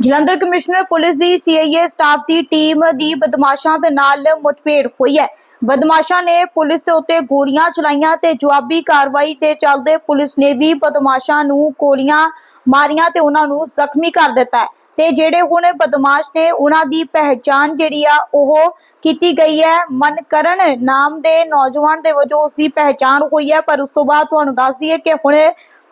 Jalandhar commissioner police ਦੀ CIA staff ਦੀ team ਦੀ ਬਦਮਾਸ਼ਾਂ ਦੇ ਨਾਲ ਮੁਠਭੇੜ ਹੋਈ ਹੈ। ਬਦਮਾਸ਼ਾਂ ਨੇ ਪੁਲਿਸ ਦੇ ਉੱਤੇ ਗੋਲੀਆਂ ਚਲਾਈਆਂ ਤੇ ਜਵਾਬੀ ਕਾਰਵਾਈ ਤੇ ਚੱਲਦੇ ਪੁਲਿਸ ਨੇ ਵੀ ਬਦਮਾਸ਼ਾਂ ਨੂੰ ਗੋਲੀਆਂ ਮਾਰੀਆਂ ਤੇ ਉਹਨਾਂ ਨੂੰ ਜ਼ਖਮੀ ਕਰ ਦਿੱਤਾ ਤੇ ਜਿਹੜੇ ਹੁਣ ਬਦਮਾਸ਼ ਨੇ ਉਹਨਾਂ ਦੀ ਪਹਿਚਾਣ ਜਿਹੜੀ ਆ, ਉਹ ਕੀਤੀ ਗਈ ਹੈ। ਮਨਕਰਨ ਨਾਮ ਦੇ ਨੌਜਵਾਨ ਦੇ ਵਜੋਂ ਉਸ ਦੀ ਪਹਿਚਾਣ ਹੋਈ ਹੈ, ਪਰ ਉਸ ਤੋਂ ਬਾਅਦ ਤੁਹਾਨੂੰ ਦੱਸ ਦਈਏ ਕਿ ਹੁਣ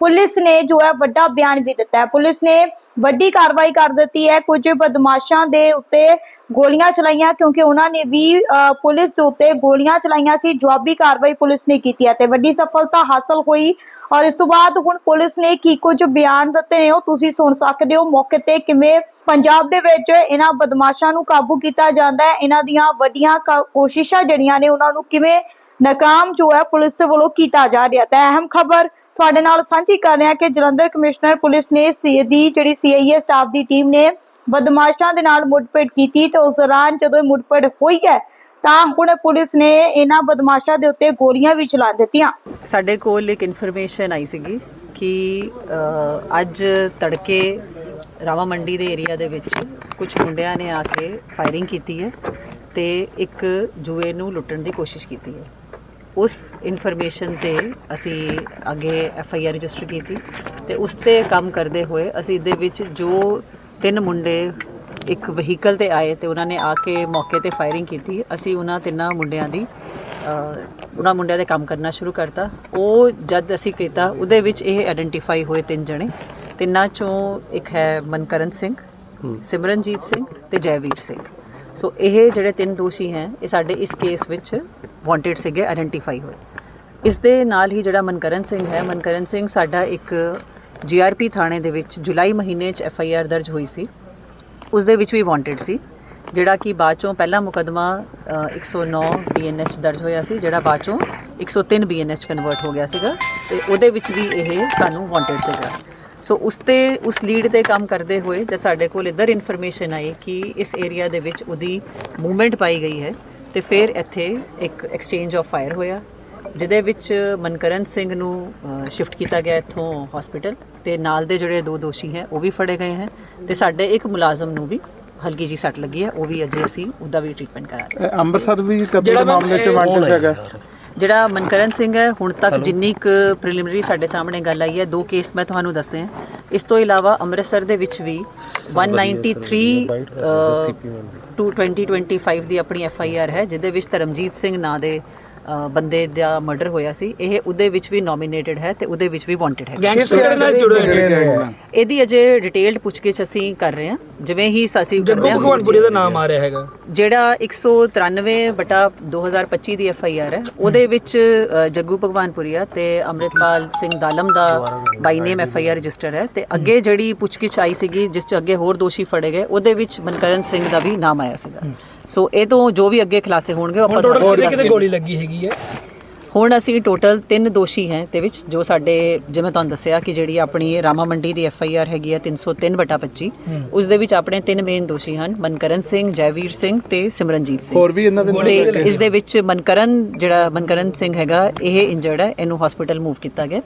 ਪੁਲਿਸ ਨੇ ਜੋ ਹੈ ਵੱਡਾ ਬਿਆਨ ਵੀ ਦਿੱਤਾ ਹੈ। ਪੁਲਿਸ ਨੇ ਵੱਡੀ ਕਾਰਵਾਈ ਕਰ ਦਿੱਤੀ ਹੈ। ਕੁਝ ਬਦਮਾਸ਼ਾਂ ਦੇ ਉੱਤੇ ਗੋਲੀਆਂ ਚਲਾਈਆਂ ਕਿਉਂਕਿ ਉਹਨਾਂ ਨੇ ਵੀ ਪੁਲਿਸ ਦੇ ਉੱਤੇ ਗੋਲੀਆਂ ਚਲਾਈਆਂ ਸੀ। ਜਵਾਬੀ ਕਾਰਵਾਈ ਪੁਲਿਸ ਨੇ ਕੀਤੀ ਹੈ ਤੇ ਵੱਡੀ ਸਫਲਤਾ ਹਾਸਲ ਹੋਈ ਔਰ ਇਸ ਤੋਂ ਬਾਅਦ ਹੁਣ ਪੁਲਿਸ ਨੇ ਕੀ ਕੁਝ ਬਿਆਨ ਦਿੱਤੇ ਨੇ ਉਹ ਤੁਸੀਂ ਸੁਣ ਸਕਦੇ ਹੋ। ਮੌਕੇ ਤੇ ਕਿਵੇਂ ਪੰਜਾਬ ਦੇ ਵਿੱਚ ਇਹਨਾਂ ਬਦਮਾਸ਼ਾਂ ਨੂੰ ਕਾਬੂ ਕੀਤਾ ਜਾਂਦਾ ਹੈ, ਇਹਨਾਂ ਦੀਆਂ ਵੱਡੀਆਂ ਕੋਸ਼ਿਸ਼ਾਂ ਜਿਹੜੀਆਂ ਨੇ ਉਹਨਾਂ ਨੂੰ ਕਿਵੇਂ ਨਾਕਾਮ ਜੋ ਹੈ ਪੁਲਿਸ ਦੇ ਵੱਲੋਂ ਕੀਤਾ ਜਾ ਰਿਹਾ ਤਾਂ ਅਹਿਮ ਖਬਰ ਤੁਹਾਡੇ ਨਾਲ ਸਾਂਝੀ ਕਰ ਰਹੇ ਕਿ ਜਲੰਧਰ ਕਮਿਸ਼ਨਰ ਪੁਲਿਸ ਨੇ ਦੀ ਜਿਹੜੀ ਸੀਆਈਏ ਸਟਾਫ ਦੀ ਟੀਮ ਨੇ ਬਦਮਾਸ਼ਾਂ ਦੇ ਨਾਲ ਮੁੱਠਭੇੜ ਕੀਤੀ ਤੇ ਉਸ ਦੌਰਾਨ ਜਦੋਂ ਮੁੱਠਭੇੜ ਹੋਈ ਹੈ, ਤਾਂ ਹੁਣ ਪੁਲਿਸ ਨੇ ਇਹਨਾਂ ਬਦਮਾਸ਼ਾਂ ਦੇ ਉੱਤੇ ਗੋਲੀਆਂ ਵੀ ਚਲਾ ਦਿੱਤੀਆਂ। ਸਾਡੇ ਕੋਲ ਇੱਕ ਇਨਫੋਰਮੇਸ਼ਨ ਆਈ ਸੀਗੀ ਕਿ ਅੱਜ ਤੜਕੇ ਰਾਵਾ ਮੰਡੀ ਦੇ ਏਰੀਆ ਦੇ ਵਿੱਚ ਕੁਝ ਮੁੰਡਿਆਂ ਨੇ ਆ ਕੇ ਫਾਇਰਿੰਗ ਕੀਤੀ ਹੈ ਤੇ ਇੱਕ ਜੂਏ ਨੂੰ ਲੁੱਟਣ ਦੀ ਕੋਸ਼ਿਸ਼ ਕੀਤੀ ਹੈ। ਉਸ ਇਨਫੋਰਮੇਸ਼ਨ ਤੇ ਅਸੀਂ ਅੱਗੇ ਐਫ ਆਈ ਆਰ ਰਜਿਸਟਰ ਕੀਤੀ ਤੇ ਉਸ ਤੇ ਕੰਮ ਕਰਦੇ ਹੋਏ ਅਸੀਂ ਇਹਦੇ ਵਿੱਚ ਜੋ ਤਿੰਨ ਮੁੰਡੇ ਇੱਕ ਵਹੀਕਲ ਤੇ ਆਏ ਤੇ ਉਹਨਾਂ ਨੇ ਆ ਕੇ ਮੌਕੇ ਤੇ ਫਾਇਰਿੰਗ ਕੀਤੀ ਅਸੀਂ ਉਹਨਾਂ ਤਿੰਨਾਂ ਮੁੰਡਿਆਂ ਦੀ ਅਹ ਉਹਨਾਂ ਮੁੰਡਿਆਂ ਦੇ ਕੰਮ ਕਰਨਾ ਸ਼ੁਰੂ ਕਰਤਾ। ਉਹ ਜਦ ਅਸੀਂ ਕੀਤਾ ਉਹਦੇ ਵਿੱਚ ਇਹ ਆਇਡੈਂਟੀਫਾਈ ਹੋਏ ਤਿੰਨ ਜਣੇ। ਤਿੰਨਾਂ ਚੋਂ ਇੱਕ ਹੈ ਮਨਕਰਨ ਸਿੰਘ ਸਿਮਰਨਜੀਤ ਸਿੰਘ ਤੇ ਜੈਵੀਰ ਸਿੰਘ। ਸੋ ਇਹ ਜਿਹੜੇ ਤਿੰਨ ਦੋਸ਼ੀ ਹੈ ਇਹ ਸਾਡੇ ਇਸ ਕੇਸ ਵਿੱਚ ਵਾਂਟਡ ਸੀਗੇ ਆਇਡੈਂਟੀਫਾਈ ਹੋਏ। ਇਸ ਦੇ ਨਾਲ ਹੀ ਜਿਹੜਾ ਮਨਕਰਨ ਸਿੰਘ ਹੈ ਮਨਕਰਨ ਸਿੰਘ ਸਾਡਾ ਇੱਕ ਜੀਆਰਪੀ ਥਾਣੇ ਦੇ ਵਿੱਚ ਜੁਲਾਈ ਮਹੀਨੇ 'ਚ ਐਫ ਆਈ ਆਰ ਦਰਜ ਹੋਈ ਸੀ। ਉਸ ਦੇ ਵਿੱਚ ਵੀ ਵਾਂਟਡ ਸੀ ਜਿਹੜਾ ਕਿ ਬਾਅਦ ਚੋਂ ਪਹਿਲਾ ਮੁਕਦਮਾ ਅ, 109 ਬੀਐਨਐਸ 'ਚ ਦਰਜ ਹੋਇਆ ਸੀ ਜਿਹੜਾ ਬਾਅਦ ਚੋਂ 103 ਬੀਐਨਐਸ 'ਚ ਕਨਵਰਟ ਹੋ ਗਿਆ ਸੀਗਾ। ਤੇ ਉਹਦੇ ਵਿੱਚ ਵੀ ਇਹ ਸਾਨੂੰ ਵਾਂਟਡ ਸੀਗਾ। ਸੋ ਉਸ ਤੇ ਉਸ ਲੀਡ ਤੇ ਕੰਮ ਕਰਦੇ ਹੋਏ ਜਦ ਸਾਡੇ ਕੋਲ ਇੱਧਰ ਇਨਫੋਰਮੇਸ਼ਨ ਆਈ ਕਿ ਇਸ ਏਰੀਆ ਦੇ ਵਿੱਚ ਉਹਦੀ ਮੂਵਮੈਂਟ ਪਾਈ ਗਈ ਹੈ ਤੇ ਫਿਰ ਇੱਥੇ ਇੱਕ ਐਕਸਚੇਂਜ ਆਫ ਫਾਇਰ ਹੋਇਆ ਜਿਹਦੇ ਵਿੱਚ ਮਨਕਰਨ ਸਿੰਘ ਨੂੰ ਸ਼ਿਫਟ ਕੀਤਾ ਗਿਆ ਇੱਥੋਂ ਹਸਪੀਟਲ ਤੇ ਨਾਲ ਦੇ ਜਿਹੜੇ ਦੋ ਦੋਸ਼ੀ ਹੈ ਉਹ ਵੀ ਫੜੇ ਗਏ ਹੈ ਤੇ ਸਾਡੇ ਇੱਕ ਮੁਲਾਜ਼ਮ ਨੂੰ ਵੀ ਹਲਕੀ ਜੀ ਸੱਟ ਲੱਗੀ ਹੈ ਉਹ ਵੀ ਅਜੇ ਅਸੀਂ ਉਹਦਾ ਵੀ ਟ੍ਰੀਟਮੈਂਟ ਕਰਾ ਰਹੇ ਇਹ ਅੰਮ੍ਰਿਤਸਰ ਵੀ ਕਤਲ ਦੇ ਮਾਮਲੇ 'ਚ ਵਾਂਟਡ ਹੈਗਾ ਹਾਂ। ਜਿਹੜਾ ਮਨਕਰਨ ਸਿੰਘ ਹੈ ਹੁਣ ਤੱਕ ਜਿੰਨੀ ਕੁ ਪ੍ਰੀਲਿਮਿਨਰੀ ਸਾਡੇ ਸਾਹਮਣੇ ਗੱਲ ਆਈ ਹੈ ਦੋ ਕੇਸ ਮੈਂ ਤੁਹਾਨੂੰ ਦੱਸੇ ਹੈ। ਇਸ ਤੋਂ ਇਲਾਵਾ ਅੰਮ੍ਰਿਤਸਰ ਦੇ ਵਿੱਚ ਵੀ 193 ਅ, ਟੂ 2025 ਦੀ। ਆਪਣੀ ਐਫ ਆਈ ਆਰ ਹੈ ਜਿਹਦੇ ਵਿੱਚ ਧਰਮਜੀਤ ਸਿੰਘ ਨਾਂ ਦੇ ਬੰਦੇ ਦਾ ਮਰਡਰ ਹੋਇਆ ਸੀ ਇਹ ਉਹਦੇ ਵਿੱਚ ਵੀ ਨੋਮੀਨੇਟਡ ਹੈ ਤੇ ਉਹਦੇ ਵਿੱਚ ਵੀ ਵਾਂਟਡ ਹੈ। ਗੈਂਗਸਟਰ ਨਾਲ ਜੁੜੇ ਹੋਏ ਨੇ? ਇਹਦੀ ਅਜੇ ਡਿਟੇਲਡ ਪੁੱਛਗਿੱਛ ਅਸੀਂ ਕਰ ਰਹੇ ਹਾਂ। ਜਿਵੇਂ ਹੀ ਜੱਗੂ ਕਰਦੇ ਹਾਂ ਭਗਵਾਨਪੁਰੀ ਦਾ ਨਾਮ ਆ ਰਿਹਾ ਹੈਗਾ। ਜਿਹੜਾ 193 ਬਟਾ 2025 ਦੀ ਐਫ ਆਈ ਆਰ ਹੈ ਉਹਦੇ ਵਿੱਚ ਜੱਗੂ ਭਗਵਾਨਪੁਰੀਆ ਤੇ ਅੰਮ੍ਰਿਤਪਾਲ ਸਿੰਘ ਦਾਲਮ ਦਾ by name F I R register ਹੈ ਤੇ ਅੱਗੇ ਜਿਹੜੀ ਪੁੱਛਗਿੱਛ ਆਈ ਸੀਗੀ ਜਿਸ ਚ ਅੱਗੇ ਹੋਰ ਦੋਸ਼ੀ ਫੜੇ ਗਏ ਉਹਦੇ ਵਿੱਚ ਮਨਕਰਨ ਸਿੰਘ ਦਾ ਵੀ ਨਾਮ ਆਇਆ ਸੀਗਾ। ਸੋ ਇਹ ਤੋਂ ਜੋ ਵੀ ਅੱਗੇ ਖੁਲਾਸੇ ਹੋਣਗੇ ਉਹ ਹੁਣ ਆਪਾਂ ਟੋਟਲ ਦਿਆਂਗੇ। ਗੋਲੀ ਲੱਗੀ ਹੈਗੀ ਹੈ ਹੁਣ ਅਸੀਂ ਟੋਟਲ ਤਿੰਨ ਦੋਸ਼ੀ ਹੈ ਤੇ ਵਿੱਚ ਜੋ ਸਾਡੇ ਜਿਵੇਂ ਤੁਹਾਨੂੰ ਦੱਸਿਆ ਕਿ ਜਿਹੜੀ ਆਪਣੀ ਰਾਮਾ ਮੰਡੀ ਦੀ ਐਫ ਆਈ ਆਰ ਹੈਗੀ ਹੈ 303 ਬਟਾ 25 ਉਸ ਦੇ ਵਿੱਚ ਆਪਣੇ ਤਿੰਨ ਮੇਨ ਦੋਸ਼ੀ ਹਨ ਮਨਕਰਨ ਸਿੰਘ ਜੈਵੀਰ ਸਿੰਘ ਤੇ ਸਿਮਰਨਜੀਤ ਸਿੰਘ। ਹੋਰ ਵੀ ਇਹਨਾਂ ਦੇ ਇਸ ਦੇ ਵਿੱਚ ਮਨਕਰਨ ਜਿਹੜਾ ਮਨਕਰਨ ਸਿੰਘ ਹੈਗਾ ਇਹ ਇੰਜਰਡ ਹੈ ਇਹਨੂੰ ਹਸਪੀਟਲ ਮੂਵ ਕੀਤਾ ਗਿਆ।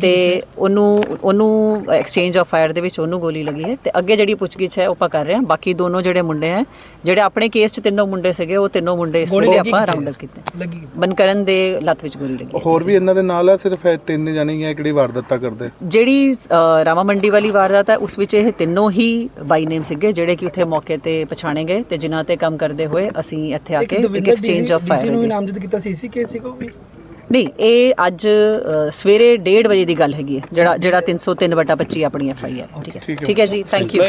ਤੇ ਉਹਨੂੰ ਉਹਨੂੰ ਐਕਸਚੇਂਜ ਆਫ ਫਾਇਰ ਦੇ ਵਿੱਚ ਉਹਨੂੰ ਗੋਲੀ ਲੱਗੀ ਹੈ ਤੇ ਅੱਗੇ ਜਿਹੜੀ ਪੁੱਛਗਿੱਛ ਹੈ ਉਹ ਆਪਾਂ ਕਰ ਰਹੇ ਹਾਂ। ਬਾਕੀ ਦੋਨੋਂ ਜਿਹੜੇ ਮੁੰਡੇ ਹੈ ਜਿਹੜੇ ਆਪਣੇ ਕੇਸ 'ਚ ਤਿੰਨੋਂ ਮੁੰਡੇ ਸੀਗੇ ਉਹ ਤਿੰਨੋਂ ਮੁੰਡੇ ਇਸ ਵੇਲੇ ਆਪਾਂ? ਰਾਉਂਡ ਅਪ ਕੀਤੇ। ਮਨਕਰਨ ਦੇ ਲੱਤ ਵਿੱਚ ਗੋਲੀ ਲੱਗੀ। ਹੋਰ ਵੀ ਇਹਨਾਂ ਦੇ ਨਾਲ ਹੈ ਸਿਰਫ ਇਹ ਤਿੰਨ ਜਾਣੇ ਹੀ ਆ ਕਿਹੜੀ ਵਾਰਦਾਤਾਂ ਕਰਦੇ? ਜਿਹੜੀ ਅ, ਰਾਮਾ ਮੰਡੀ ਵਾਲੀ ਵਾਰਦਾਤ ਹੈ ਉਸ ਵਿੱਚ ਇਹ ਤਿੰਨੋਂ ਹੀ ਬਾਈ ਨੇਮ ਸੀਗੇ ਜਿਹੜੇ ਕਿ ਉੱਥੇ ਮੌਕੇ ਤੇ ਪਛਾਣੇ ਗਏ ਤੇ ਜਿਨ੍ਹਾਂ ਤੇ ਕੰਮ ਕਰਦੇ ਹੋਏ ਅਸੀਂ ਇੱਥੇ ਆ ਕੇ ਇੱਕ ਐਕਸਚੇਂਜ ਆਫ ਡੀਸੀ ਨੂੰ ਵੀ ਫਾਇਰ ਨਾਮਜ਼ਦ ਕੀਤਾ ਸੀ ਇਸੀ ਕੇਸ ਸੀਗਾ ਉਹ ਵੀ? ਨਹੀਂ ਇਹ ਅੱਜ ਅ, ਸਵੇਰੇ 1:30 ਵਜੇ ਦੀ ਗੱਲ ਹੈਗੀ ਹੈ ਜਿਹੜਾ ਜਿਹੜਾ 303 ਬਟਾ 25 ਆਪਣੀ ਐਫ ਆਈ ਆਰ ਠੀਕ ਹੈ। ਠੀਕ ਹੈ। ਜੀ ਥੈਂਕ ਯੂ